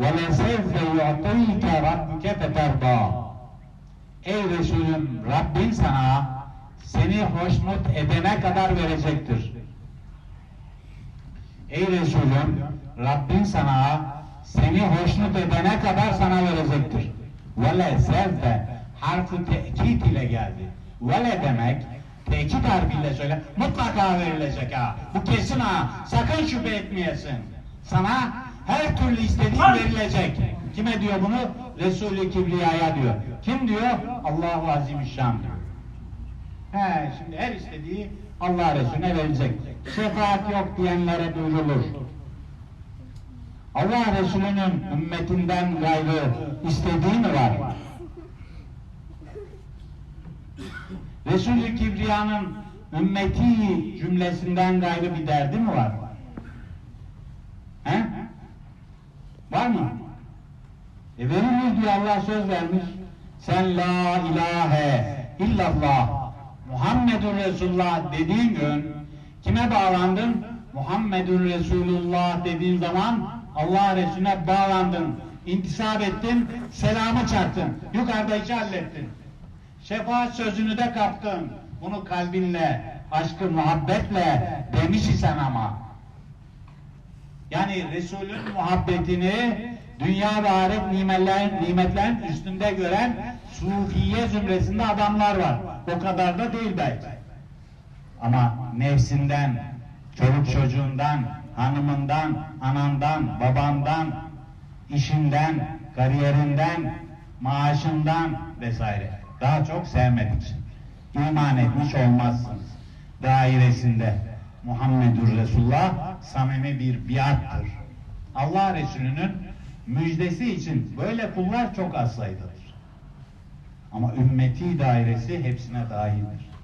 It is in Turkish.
وَلَسَوْفَ يُعْطِيكَ رَبُّكَ فَتَرْضَى Ey Resulüm Rabbin sana seni hoşnut edene kadar verecektir. Ey Resulüm Rabbin sana seni hoşnut edene kadar sana verecektir. Vele sevfe harfi tekit ile geldi. Vele demek tekit harfiyle söyle. Mutlaka verilecek ha. Bu kesin ha. Sakın şüphe etmeyesin. Sana her türlü istediğin verilecek. Kime diyor bunu? Resulü Kibriya'ya diyor. Kim diyor? Allahu Azimüşşan diyor. He, şimdi her istediği Allah Resulüne verecek. Şefaat yok diyenlere duyurulur. Allah Resulü'nün ümmetinden gayrı istediği mi var? Resulü Kibriya'nın ümmeti cümlesinden gayrı bir derdi mi var? He? Var mı? E verilir diyor Allah söz vermiş. Sen la ilahe illallah Muhammedun Resulullah dediğin gün kime bağlandın? Muhammedun Resulullah dediğin zaman Allah Resulüne bağlandın. intisap ettin, selamı çaktın. Yukarıda işi hallettin. Şefaat sözünü de kaptın. Bunu kalbinle, aşkı, muhabbetle demiş isen ama. Yani Resul'ün muhabbetini dünya ve ahiret nimetlerin, nimetlerin üstünde gören sufiye zümresinde adamlar var. O kadar da değil belki. Ama nefsinden, çoluk çocuğundan, hanımından, anandan, babandan, işinden, kariyerinden, maaşından vesaire. Daha çok sevmedik. İman etmiş olmazsınız. Dairesinde Muhammedur Resulullah samimi bir biattır. Allah Resulü'nün müjdesi için böyle kullar çok az sayıdadır. Ama ümmeti dairesi hepsine dahildir.